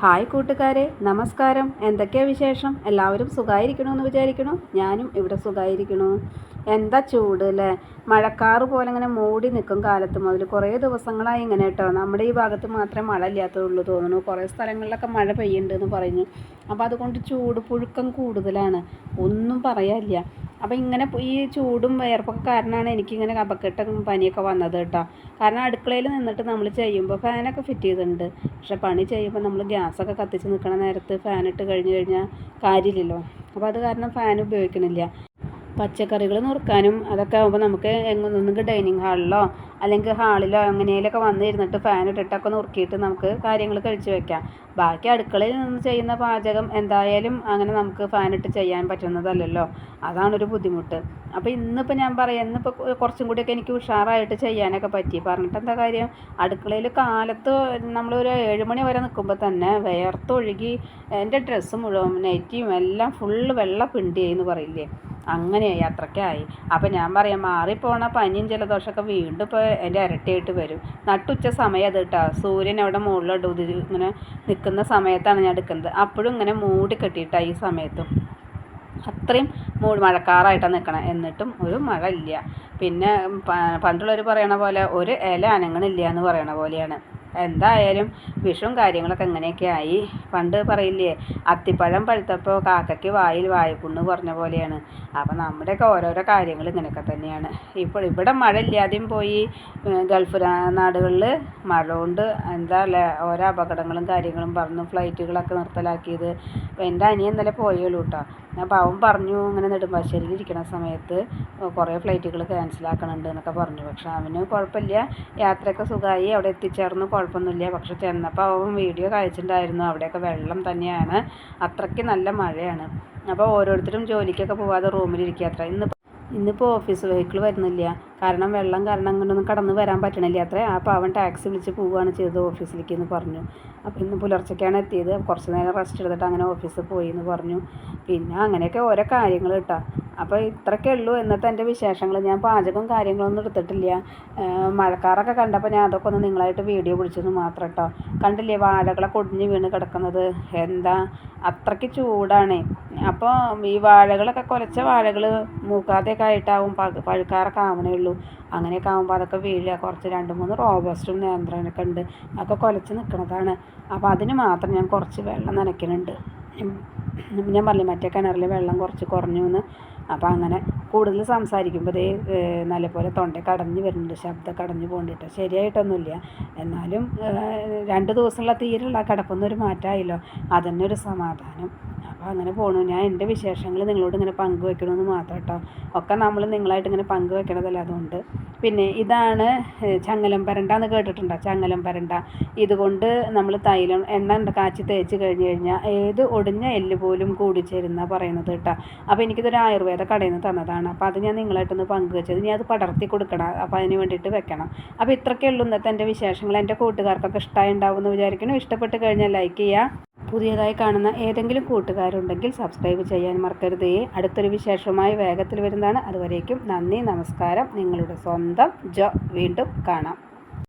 Hi കൂട്ടുകാരെ നമസ്കാരം. എന്തൊക്കെയാ വിശേഷം? എല്ലാവരും സുഖമായിരിക്കണമെന്ന് വിചാരിക്കണു. ഞാനും ഇവിടെ സുഖമായിരിക്കണു എന്താ ചൂട് അല്ലേ മഴക്കാറ് പോലെ ഇങ്ങനെ മൂടി നിൽക്കും കാലത്ത് മുതൽ. കുറേ ദിവസങ്ങളായി ഇങ്ങനെ കേട്ടോ നമ്മുടെ ഈ ഭാഗത്ത് മാത്രമേ മഴ ഇല്ലാത്തതുള്ളൂ തോന്നുന്നു. കുറേ സ്ഥലങ്ങളിലൊക്കെ മഴ പെയ്യുന്നുണ്ടെന്ന് പറഞ്ഞു. അപ്പോൾ അതുകൊണ്ട് ചൂട് പുഴുക്കം കൂടുതലാണ്. ഒന്നും പറയാനില്ല. അപ്പോൾ ഇങ്ങനെ ഈ ചൂടും വിയർപ്പൊക്കെ കാരണമാണ് എനിക്കിങ്ങനെ കപക്കെട്ടും പനിയൊക്കെ വന്നത് കേട്ടോ. കാരണം അടുക്കളയിൽ നിന്നിട്ട് നമ്മൾ ചെയ്യുമ്പോൾ ഫാനൊക്കെ ഫിറ്റ് ചെയ്തിട്ടുണ്ട്. പക്ഷെ പണി ചെയ്യുമ്പോൾ നമ്മൾ ഗ്യാസൊക്കെ കത്തിച്ച് നിൽക്കണ നേരത്ത് ഫാനിട്ട് കഴിഞ്ഞ് കഴിഞ്ഞാൽ കാര്യമില്ലല്ലോ. അപ്പോൾ അത് കാരണം ഫാൻ ഉപയോഗിക്കണില്ല. പച്ചക്കറികൾ നുറുക്കാനും അതൊക്കെ ആകുമ്പോൾ നമുക്ക് എങ്ങനെയൊന്നെങ്കിൽ ഡൈനിങ് ഹാളിലോ അല്ലെങ്കിൽ ഹാളിലോ എങ്ങനെയൊക്കെ വന്നിരുന്നിട്ട് ഫാൻ ഇട്ടിട്ടൊക്കെ നുറുക്കിയിട്ട് നമുക്ക് കാര്യങ്ങൾ കഴിച്ചു വെക്കാം. ബാക്കി അടുക്കളയിൽ നിന്ന് ചെയ്യുന്ന പാചകം എന്തായാലും അങ്ങനെ നമുക്ക് ഫാനിട്ട് ചെയ്യാൻ പറ്റുന്നതല്ലല്ലോ. അതാണൊരു ബുദ്ധിമുട്ട്. അപ്പോൾ ഇന്നിപ്പോൾ ഞാൻ പറയാം ഇന്നിപ്പോൾ കുറച്ചും കൂടിയൊക്കെ എനിക്ക് ഉഷാറായിട്ട് ചെയ്യാനൊക്കെ പറ്റി. പറഞ്ഞിട്ട് എന്താ കാര്യം? അടുക്കളയിൽ കാലത്ത് നമ്മളൊരു ഏഴ് മണി വരെ നിൽക്കുമ്പോൾ തന്നെ വിയർത്തൊഴുകി എന്റെ ഡ്രസ്സ് മുഴുവൻ നെറ്റിയും എല്ലാം ഫുള്ള് വെള്ള പിണ്ടിയായി എന്ന് പറയില്ലേ? അങ്ങനെയായി യാത്രക്കായി അപ്പോൾ ഞാൻ പറയാം മാറിപ്പോണ പനിയും ജലദോഷമൊക്കെ വീണ്ടും ഇപ്പോൾ എന്റെ ഇരട്ടിയായിട്ട് വരും. നട്ടുച്ച സമയം അത് കേട്ടോ സൂര്യൻ അവിടെ മുകളിലോട്ട് ഉതിരി ഇങ്ങനെ നിൽക്കുന്ന സമയത്താണ് ഞാൻ എടുക്കുന്നത്. അപ്പോഴും ഇങ്ങനെ മൂടി കെട്ടിയിട്ടാണ് ഈ സമയത്തും. അത്രയും മൂടി മഴക്കാറായിട്ടാണ് നിൽക്കണം. എന്നിട്ടും ഒരു മഴ ഇല്ല. പിന്നെ പണ്ടുള്ളവർ പറയണ പോലെ ഒരു ഇല അനങ്ങണില്ല എന്ന് പറയണ പോലെയാണ്. എന്തായാലും വിഷും കാര്യങ്ങളൊക്കെ എങ്ങനെയൊക്കെ ആയി പണ്ട് പറയില്ലേ അത്തിപ്പഴം പഴുത്തപ്പോൾ കാക്കയ്ക്ക് വായിൽ വായിക്കുന്നു പറഞ്ഞ പോലെയാണ്. അപ്പോൾ നമ്മുടെയൊക്കെ ഓരോരോ കാര്യങ്ങൾ ഇങ്ങനെയൊക്കെ തന്നെയാണ്. ഇപ്പോൾ ഇവിടെ മഴ ഇല്ലാതെയും പോയി ഗൾഫ് നാടുകളിൽ മഴ കൊണ്ട് എന്താ അല്ലേ ഓരോ അപകടങ്ങളും കാര്യങ്ങളും പറഞ്ഞു ഫ്ലൈറ്റുകളൊക്കെ നിർത്തലാക്കിയത്. എന്റെ അനിയൻ ഇന്നലെ പോയുള്ളൂ കേട്ടോ അപ്പോൾ അവൻ പറഞ്ഞു ഇങ്ങനെ നെടുമ്പാശ്ശേരിയിൽ ഇരിക്കുന്ന സമയത്ത് കുറേ ഫ്ലൈറ്റുകൾ ക്യാൻസലാക്കണുണ്ട് എന്നൊക്കെ പറഞ്ഞു. പക്ഷെ അവന് കുഴപ്പമില്ല. യാത്രയൊക്കെ സുഖമായി അവിടെ എത്തിച്ചേർന്നു കുഴപ്പമൊന്നുമില്ല. പക്ഷെ ചെന്നപ്പോൾ അവൻ വീഡിയോ കഴിച്ചിട്ടുണ്ടായിരുന്നു അവിടെയൊക്കെ വെള്ളം തന്നെയാണ്. അത്രയ്ക്ക് നല്ല മഴയാണ്. അപ്പോൾ ഓരോരുത്തരും ജോലിക്കൊക്കെ പോവാതെ റൂമിലിരിക്കുക അത്ര. ഇന്ന് ഇന്നിപ്പോൾ ഓഫീസ് വെഹിക്കിൾ വരുന്നില്ല. കാരണം വെള്ളം കാരണം അങ്ങനൊന്നും കടന്നു വരാൻ പറ്റണില്ല. അത്രേ. അപ്പോൾ അവൻ ടാക്സി വിളിച്ച് പോവുകയാണ് ചെയ്തത് ഓഫീസിലേക്ക് എന്ന് പറഞ്ഞു. അപ്പോൾ ഇന്ന് പുലർച്ചയ്ക്കാണ് എത്തിയത്. കുറച്ച് നേരം റെസ്റ്റ് എടുത്തിട്ട് അങ്ങനെ ഓഫീസിൽ പോയി എന്ന് പറഞ്ഞു. പിന്നെ അങ്ങനെയൊക്കെ ഓരോ കാര്യങ്ങൾ കേട്ടോ. അപ്പോൾ ഇത്രയൊക്കെ ഉള്ളൂ. ഇന്നത്തെ എന്റെ വിശേഷങ്ങൾ ഞാൻ പാചകം കാര്യങ്ങളൊന്നും എടുത്തിട്ടില്ല. മഴക്കാറൊക്കെ കണ്ടപ്പോൾ ഞാൻ അതൊക്കെ ഒന്ന് നിങ്ങളായിട്ട് വീഡിയോ പിടിച്ചെന്ന് മാത്രം കേട്ടോ കണ്ടില്ലേ വാഴകളെ കൊടിഞ്ഞ് വീണ് കിടക്കുന്നത്? എന്താ? അത്രയ്ക്ക് ചൂടാണ്. അപ്പോൾ ഈ വാഴകളൊക്കെ കുലച്ച വാഴകൾ മൂക്കാതെയൊക്കെ ആയിട്ടാവും പഴുക്കാറൊക്കെ ആവണേ ഉള്ളൂ. അങ്ങനെയൊക്കെ ആകുമ്പോൾ അതൊക്കെ വീഴുക കുറച്ച് രണ്ട് മൂന്ന് റോബസ്റ്റും നേന്ത്രനൊക്കെ ഉണ്ട്. അതൊക്കെ കുലച്ച് നിൽക്കുന്നതാണ് അപ്പോൾ അതിന് മാത്രം ഞാൻ കുറച്ച് വെള്ളം നനയ്ക്കുന്നുണ്ട് ഞാൻ പറഞ്ഞു മറ്റേ കിണറിൽ വെള്ളം കുറച്ച് കുറഞ്ഞു എന്ന് അപ്പോൾ അങ്ങനെ കൂടുതൽ സംസാരിക്കുമ്പോൾ ഇതേ നല്ലപോലെ തൊണ്ട കടഞ്ഞു വരുന്നുണ്ട് ശബ്ദം കടഞ്ഞു പോകണ്ടിട്ട് ശരിയായിട്ടൊന്നുമില്ല എന്നാലും രണ്ട് ദിവസമുള്ള തീരെയുള്ള കിടപ്പൊന്നും ഒരു മാറ്റമായല്ലോ അതന്നെ ഒരു സമാധാനം. അപ്പോൾ അങ്ങനെ പോണു. ഞാൻ എന്റെ വിശേഷങ്ങൾ നിങ്ങളോട് ഇങ്ങനെ പങ്കുവെക്കണമെന്ന് മാത്രം കേട്ടോ ഒക്കെ നമ്മൾ നിങ്ങളായിട്ട് ഇങ്ങനെ പങ്കുവെക്കണതല്ല അതുകൊണ്ട്. പിന്നെ ഇതാണ് ചങ്ങലം പരണ്ട എന്ന് കേട്ടിട്ടുണ്ടോ? ചങ്ങലം പരണ്ട. ഇതുകൊണ്ട് നമ്മൾ തൈലം എണ്ണ കാച്ചി തേച്ച് കഴിഞ്ഞ് കഴിഞ്ഞാൽ ഏത് ഒടിഞ്ഞ എല്ല് പോലും കൂടി ചേരുന്ന പറയുന്നത് കേട്ടോ അപ്പോൾ എനിക്കിതൊരു ആയുർവേദ കടയിൽ നിന്ന് തന്നതാണ്. അപ്പോൾ അത് ഞാൻ നിങ്ങളായിട്ടൊന്ന് പങ്കുവെച്ചത് ഞാൻ അത് പടർത്തി കൊടുക്കണം. അപ്പോൾ അതിന് വേണ്ടിയിട്ട് വെക്കണം. അപ്പോൾ ഇത്രയ്ക്കേ ഉള്ളൂ ഇന്നത്തെ എന്റെ വിശേഷങ്ങൾ. എന്റെ കൂട്ടുകാർക്കൊക്കെ ഇഷ്ടമായി ഉണ്ടാവും എന്ന് വിചാരിക്കുന്നു. ഇഷ്ടപ്പെട്ട് കഴിഞ്ഞാൽ ലൈക്ക് ചെയ്യുക പുതിയതായി കാണുന്ന ഏതെങ്കിലും കൂട്ടുകാരുണ്ടെങ്കിൽ സബ്സ്ക്രൈബ് ചെയ്യാൻ മറക്കരുതേ. അടുത്തൊരു വിശേഷമായി വേഗത്തിൽ വരുന്നതാണ്. അതുവരേക്കും നന്ദി നമസ്കാരം. നിങ്ങളുടെ സ്വന്തം ജോ. വീണ്ടും കാണാം.